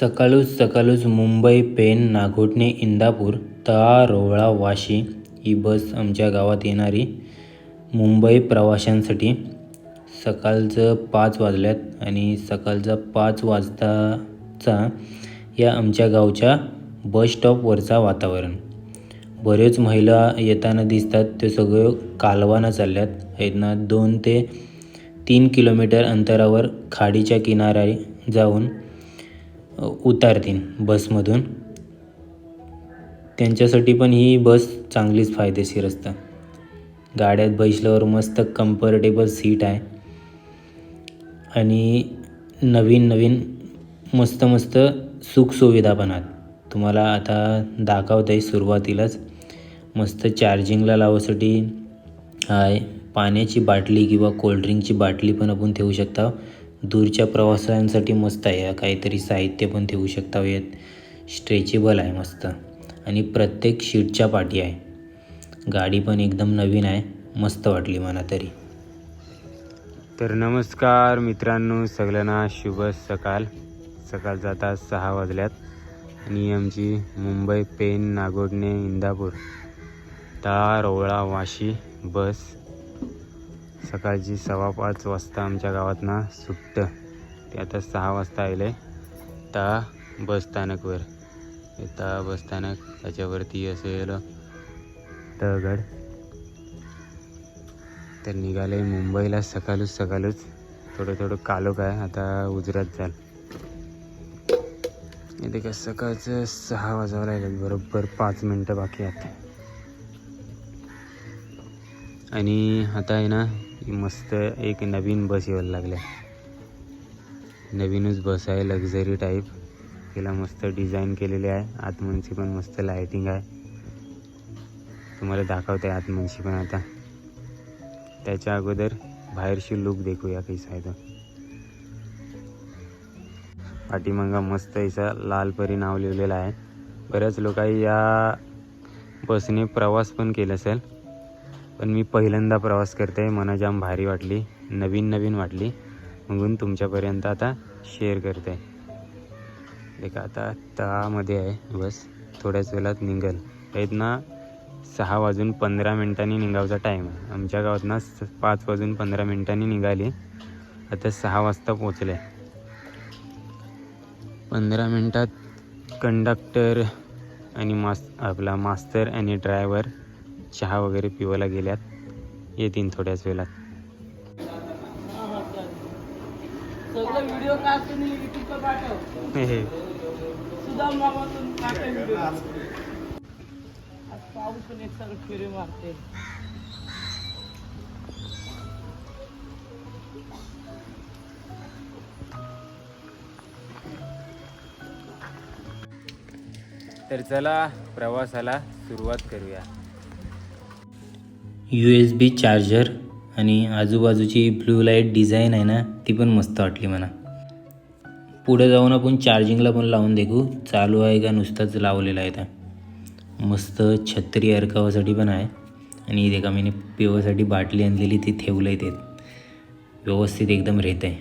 सकाळूच सकाळूच मुंबई पेन नागोठणे इंदापूर तळा रोवळा वाशी ही बस आमच्या गावात येणारी मुंबई प्रवाशांसाठी. सकाळचं पाच वाजल्यात आणि सकाळचा पाच वाजताचा या आमच्या गावच्या बस स्टॉपवरचा वातावरण. बरेच महिला येताना दिसतात ते सगळं कालवानं चालल्यात. आहेत ना दोन ते तीन किलोमीटर अंतरावर खाडीच्या किनारी जाऊन उतारतील बसमधून. त्यांच्यासाठी पण ही बस चांगलीच फायदेशीर असतं. गाड्यात बसल्यावर मस्त कम्फर्टेबल सीट आहे. आणि नवीन नवीन मस्त मस्त सुखसुविधा पण आहेत. तुम्हाला आता दाखवत आहे सुरुवातीलाच. मस्त चार्जिंगला लावासाठी आहे पाण्याची बाटली किंवा कोल्ड्रिंकची बाटली पण आपण ठेवू शकता. दूरच्या प्रवासांसाठी मस्त आहे. काहीतरी साहित्य पण ठेवू शकता. यात स्ट्रेचेबल आहे मस्त. आणि प्रत्येक शीटच्या पाठी आहे. गाडी पण एकदम नवीन आहे. मस्त वाटली मला तरी. तर नमस्कार मित्रांनो सगळ्यांना शुभ सकाळ सकाळचा आता सहा वाजल्यात. आणि आमची मुंबई पेन नागोडणे इंदापूर. तळा रोवळा वाशी बस. सकाळची सव्वा पाच वाजता आमच्या गावातनं सुट्ट. ते आता सहा वाजता आले ता बसस्थानकवर ता बसस्थानक त्याच्यावरती असेल. तळगड. तर निघाले मुंबईला सकाळच सकाळच. थोडं थोडं कालो आहे आता उजरात जाल. इथे का सकाळचं सहा वाजावं लागेल बरोबर पाच मिनटं बाकी आहेत. आणि आता आहे ना की मस्त एक नवीन बस यायला लागल्या. नवीनच बस आहे लक्झरी टाईप तिला मस्त डिझाईन केलेली आहे. आतमनची पण मस्त लायटिंग आहे. तुम्हाला दाखवते आतमनशी पण आता. त्याच्या अगोदर बाहेरशी लुक देखूया कैसा आहे तो. पाठीमागा मस्त असा लालपरी नाव लिहिलेलं आहे. बऱ्याच लोकांनी या बसने प्रवास पण केला असेल. पण मी पहिल्यांदा प्रवास करते मला जाम भारी वाटली नवीन नवीन वाटली. म्हणून तुमच्यापर्यंत आता शेअर करते. देखा आता तळामध्ये आहे बस. थोड्याच वेळात निघल. आहेत ना सहा वाजून पंधरा मिनटांनी निघावचा टाईम आहे. आमच्या गावात ना स- पाच वाजून पंधरा मिनटांनी निघाली. आता सहा वाजता पोचले पंधरा मिनटात कंडक्टर आणि मास आपला मास्तर आणि ड्रायव्हर चहा वगैरे पिवायला गेल्यात. येतील थोड्याच वेळात. तर चला प्रवासाला सुरुवात करूया. यू एस बी चार्जर आणि आजूबाजूची ब्लू लाइट डिझाईन आहे ना ती पण मस्त वाटली मला. पुढे जाऊन आपण चार्जिंगला पण लावून देखू. चालू आहे का नुसताच लावलेला आहे त्या मस्त छत्री अरकावासाठी पण आहे. आणि इथे का मी पिवासाठी बाटली आणलेली ती ठेवलं आहे ते. व्यवस्थित एकदम रेत आहे.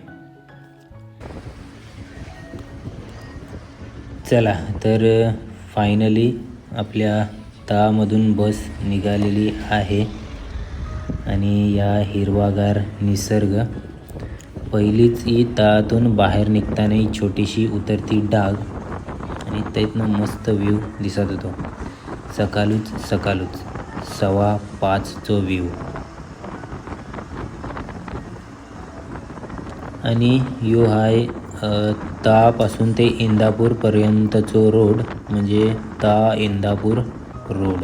चला तर फायनली आपल्या तळामधून बस निघालेली आहे. आणि या हिरवागार निसर्ग. पहिलीच ही तळातून बाहेर निघताना ही छोटीशी उतरती डाग आणि त्यातनं मस्त व्ह्यू दिसत होतो. सकाळूच सकाळूच. सव्वा पाचचो व्ह्यू. आणि यो हाय तापासून तळापासून ते इंदापूरपर्यंतचो रोड म्हणजे ता इंदापूर रोड.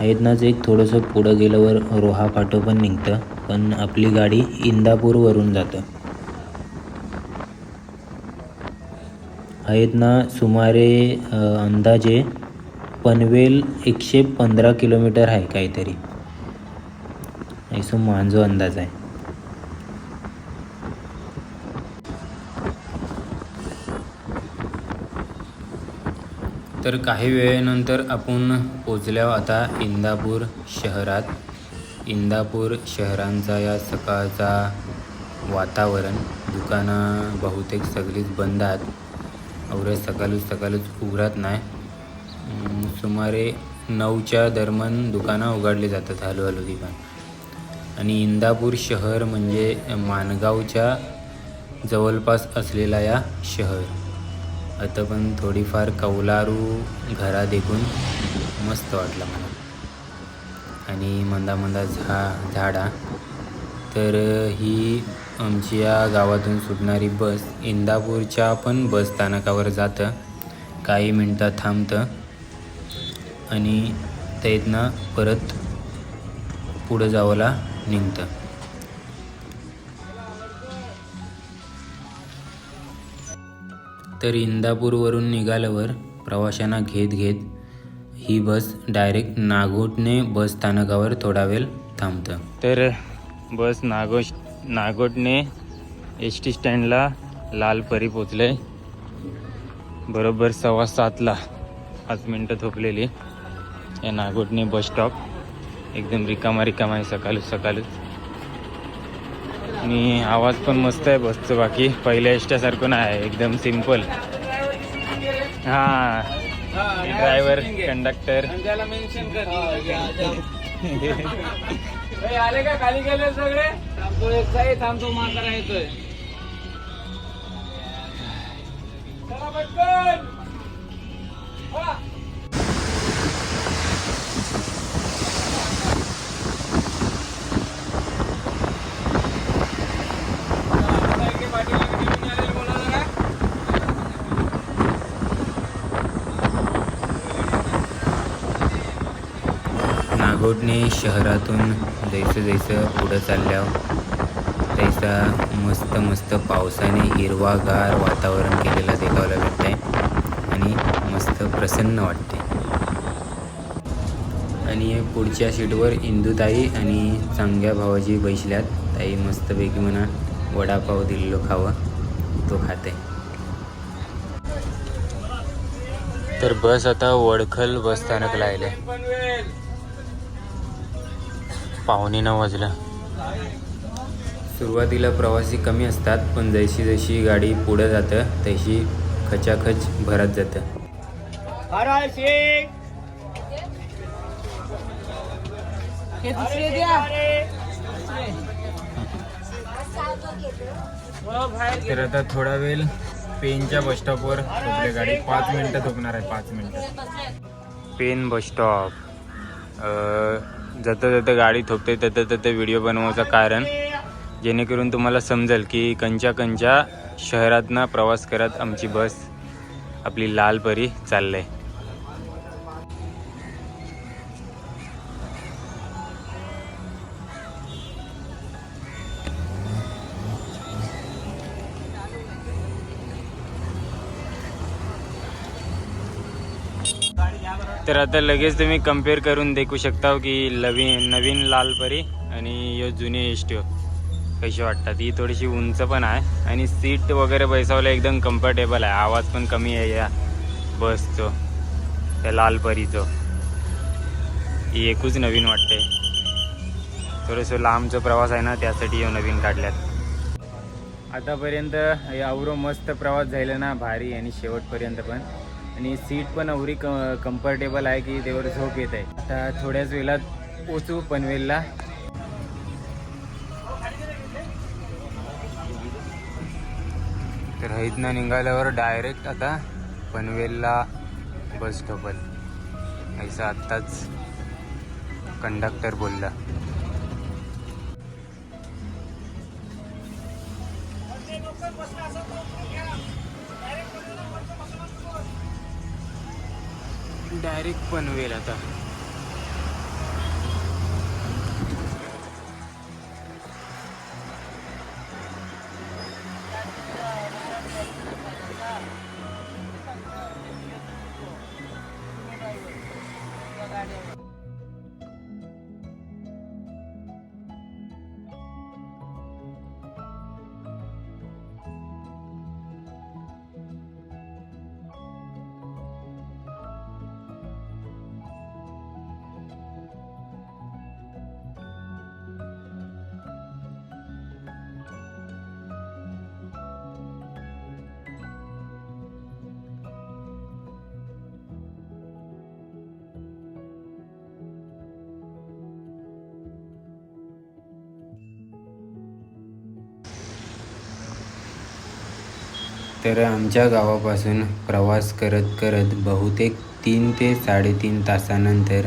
आहेतनाच एक थोडंसं पुढं गेल्यावर रोहा फाटो पण निघतं पण आपली गाडी इंदापूरवरून जातं. आहेत ना सुमारे अंदाजे पनवेल एकशे पंधरा किलोमीटर आहे काहीतरी. ऐसो माझा अंदाज आहे. तर काही वेळेनंतर आपण पोचल्यावर आता इंदापूर शहरात. इंदापूर शहरांचा या सकाळचा वातावरण दुकानं बहुतेक सगळीच बंद आहेत. अवरे सकाळच सकाळच उघडत नाही. सुमारे नऊच्या दरम्यान दुकानं उघडली जातात हळूहळू दुकान आणि इंदापूर शहर म्हणजे माणगावच्या जवळपास असलेला या शहर. आता पण थोडीफार कौलारू घरा देखून मस्त वाटलं मला. आणि मंदा मंदा झा झाडा. तर ही आमच्या गावातून सुटणारी बस इंदापूरच्या पण बस स्थानकावर जातं. काही मिनटं थांबतं. आणि त्यातनं परत पुढं जावंला निघतं. तर इंदापूरवरून निघाल्यावर प्रवाशांना घेत घेत ही बस डायरेक्ट नागोटने बस स्थानकावर थोडा वेळ थांबतं. तर बस नागो नागोटने एस टी स्टँडला लालपरी पोचले. बरोबर सव्वा सातला पाच मिनटं थोपलेली. या नागोटने बस स्टॉप एकदम रिकामा रिकामा आहे सकाळच सकाळच. आणि आवाज पण मस्त आहे बसचं बाकी. पहिल्या एसट्यासारखं नाही आहे एकदम सिंपल हां. ड्रायव्हर कंडक्टर आले का खाली गेले सगळे? थांबतो येतोय चला पटकन हा. आता इकडे पाठीमागे निघून आलेले बोला जरा. रोडने शहरातून जैसं जैसं पुढं चालल्यावर तैसा मस्त मस्त पावसाने हिरवागार वातावरण केलेला देखावला भेटतंय आणि मस्त प्रसन्न वाटते आणि पुढच्या सीटवर इंदुताई आणि चांगल्या भावाची बैसल्यात. ताई मस्तपैकी म्हणा वडापाव दिलेलो खावा तो खाते तर बस आता वडखल बस स्थानकला आले पाहुणे नऊ वाजलं. सुरुवातीला प्रवासी कमी असतात पण जशी जशी गाडी पुढं जातं तशी खचाखच भरत जातं. हे तर आता थोडा वेळ पेनच्या बस स्टॉपवर थोपली गाडी. पाच मिनटं थोपणार आहे पाच मिनटं. पेन बस स्टॉप जाता जाता गाडी थोपते ततं ततं व्हिडिओ बनवायचं कारण. जेणेकरून तुम्हाला समजेल की कंच्या कंच्या शहरातनं प्रवास करत आमची बस आपली लालपरी चाललंय. तर आता लगेच तुम्ही कंपेअर करून देखू शकता हो की नवीन नवीन लालपरी आणि यो जुने एस कशी वाटतात? ही थोडीशी उंच पण आहे आणि सीट वगैरे बैसावलं एकदम कम्फर्टेबल आहे. आवाज पण कमी आहे या बसचं त्या लालपरीचं ही एकूच नवीन वाटते. थोडंसं लांबचा प्रवास आहे ना त्यासाठी यो नवीन काढल्यात. आतापर्यंत अवरो मस्त प्रवास झाला ना भारी आणि शेवटपर्यंत पण. आणि सीट पण अवरी क कम्फर्टेबल आहे की त्यावर झोप येत आहे. आता थोड्याच वेळात पोचू पनवेलला. तर इथनं निघाल्यावर डायरेक्ट आता पनवेलला बस स्टॉपल ऐसा आत्ताच कंडक्टर बोलला. डायरेक्ट पनवेल आता. तर आमच्या गावापासून प्रवास करत करत बहुतेक तीन ते साडेतीन तासानंतर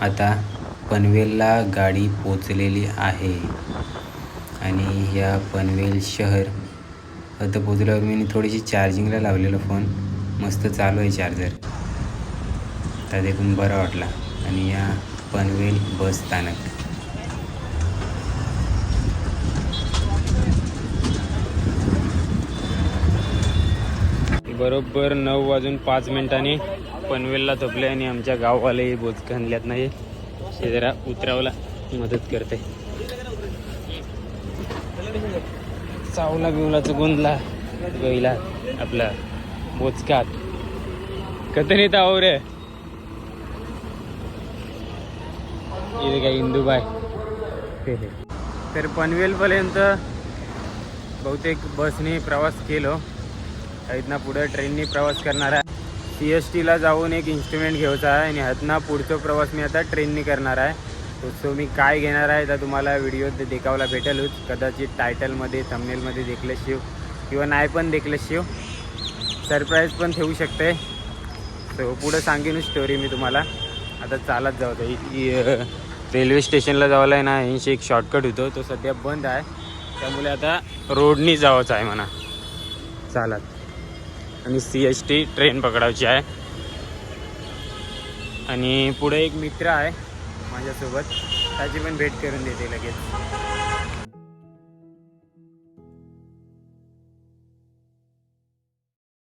आता पनवेलला गाडी पोचलेली आहे. आणि या पनवेल शहर आता पोचल्यावर मी थोडीशी चार्जिंगला लावलेला फोन मस्त चालू आहे चार्जर तर देखून बरा वाटला. आणि या पनवेल बस स्थानक. बरोबर नऊ वाजून पाच मिनिटांनी पनवेलला थोपले आणि आमच्या गाववाले बोचक खणल्यात नाही हे. जरा उतरावला मदत करते. चावला बिवला गोंदला गईला आपला बोचकात कधी आहो रे. इथे काय इंदूबाई तर पनवेलपर्यंत बहुतेक बसने प्रवास केलो. इथनं पुढं ट्रेननी प्रवास करणार आहे. सी एस टीला जाऊन एक इन्स्ट्रुमेंट घ्यायचा आहे आणि ह्यातनं पुढचा प्रवास मी आता ट्रेननी करणार आहे. सो मी काय घेणार आहे तर तुम्हाला व्हिडिओ देखावला भेटेलच. कदाचित टायटलमध्ये थमनेलमध्ये देखले शिव किंवा नाही पण देखले शिव सरप्राईज पण ठेवू शकते. सो पुढं सांगेन स्टोरी मी तुम्हाला. आता चालत जाऊ तर रेल्वे स्टेशनला जावं आहे ना यांशी एक शॉर्टकट होतो. तो सध्या बंद आहे. त्यामुळे आता रोडनी जावंच आहे म्हणा. चालत. आणि सी एस टी ट्रेन पकडायची आहे. आणि पुढे एक मित्र आहे माझ्यासोबत. त्याची पण भेट करून देते लगेच.